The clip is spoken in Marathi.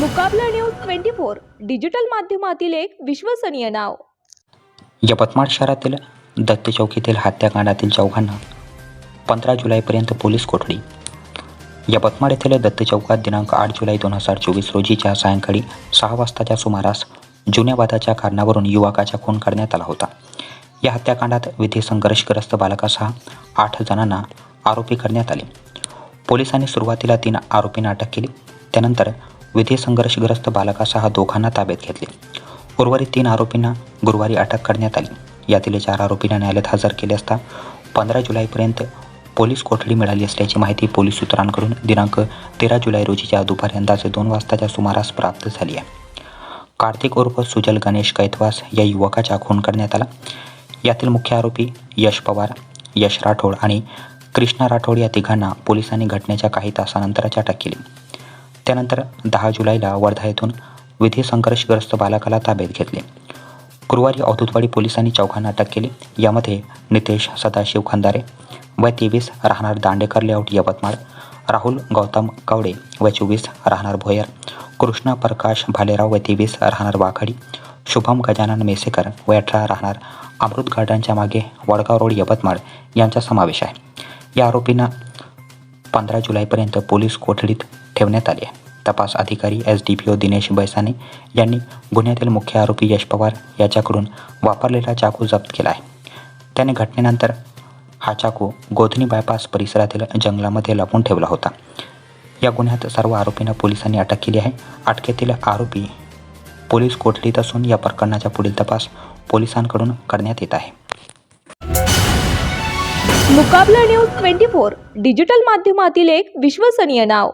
Muqabla news twenty four digital माध्यमातील एक विश्वसनीय नाव. यवतमाळ शहरातील दत्त चौकीतील हत्याकांडातील चौघांना पंधरा जुलैपर्यंत पोलीस कोठडी. यवतमाळ येथील दत्त चौकात दिनांक आठ जुलै दोन हजार चोवीस रोजीच्या सायंकाळी सहा वाजताच्या सुमारास जुन्या वादाच्या कारणावरून युवकाचा खून करण्यात आला होता. या हत्याकांडात विधी संघर्षग्रस्त बालकासह आठ जणांना आरोपी करण्यात आले. पोलिसांनी सुरुवातीला तीन आरोपींना अटक केली त्यानंतर विधी संघर्षग्रस्त बालकासह दोघांना ताब्यात घेतले. उर्वरित तीन आरोपींना गुरुवारी अटक करण्यात आली. यातील चार आरोपींना न्यायालयात हजर केले असता पंधरा जुलैपर्यंत पोलीस कोठडी मिळाली असल्याची माहिती पोलीस सूत्रांकडून दिनांक तेरा जुलै रोजीच्या दुपारी अंदाजे दोन वाजताच्या सुमारास प्राप्त झाली आहे. कार्तिक उर्फ सुजल गणेश कैतवास या युवकाचा खून करण्यात आला. यातील मुख्य आरोपी यश पवार यश राठोड आणि कृष्णा राठोड या तिघांना पोलिसांनी घटनेच्या काही तासानंतरच अटक केली त्यानंतर दहा जुलैला वर्धा येथून विधी संघर्षग्रस्त बालकाला ताब्यात घेतले. गुरुवारी अवधूतवाडी पोलिसांनी चौघांना अटक केली. यामध्ये नितेश सदाशिव खंदारे वय तेवीस राहणार दांडेकर लेआउट यवतमाळ राहुल गौतम कवडे वय चोवीस राहणार भोयर कृष्णा प्रकाश भालेराव वय तेवीस राहणार वाघाडी शुभम गजानन मेसेकर वय अठरा राहणार अमृत गार्डनच्या मागे वडगाव रोड यवतमाळ यांचा समावेश आहे. या आरोपींना पंधरा जुलैपर्यंत पोलीस कोठडीत ठेवण्यात आले आहे. तपास अधिकारी S D P O Dinesh Baisane यांनी गुन्ह्यातील मुख्य आरोपी यश पवार याच्याकडून वापरलेला चाकू जप्त केला आहे. त्याने घटनेनंतर हा चाकू गोधनी बायपास परिसरातील जंगलामध्ये लपून ठेवला होता. या गुन्ह्यात सर्व आरोपींना पोलिसांनी अटक केली आहे. अटकेतील आरोपी पोलीस कोठडीत असून या प्रकरणाचा पुढील तपास पोलिसांकडून करण्यात येत आहे. Muqabla news twenty four digital माध्यमातील एक विश्वसनीय नाव.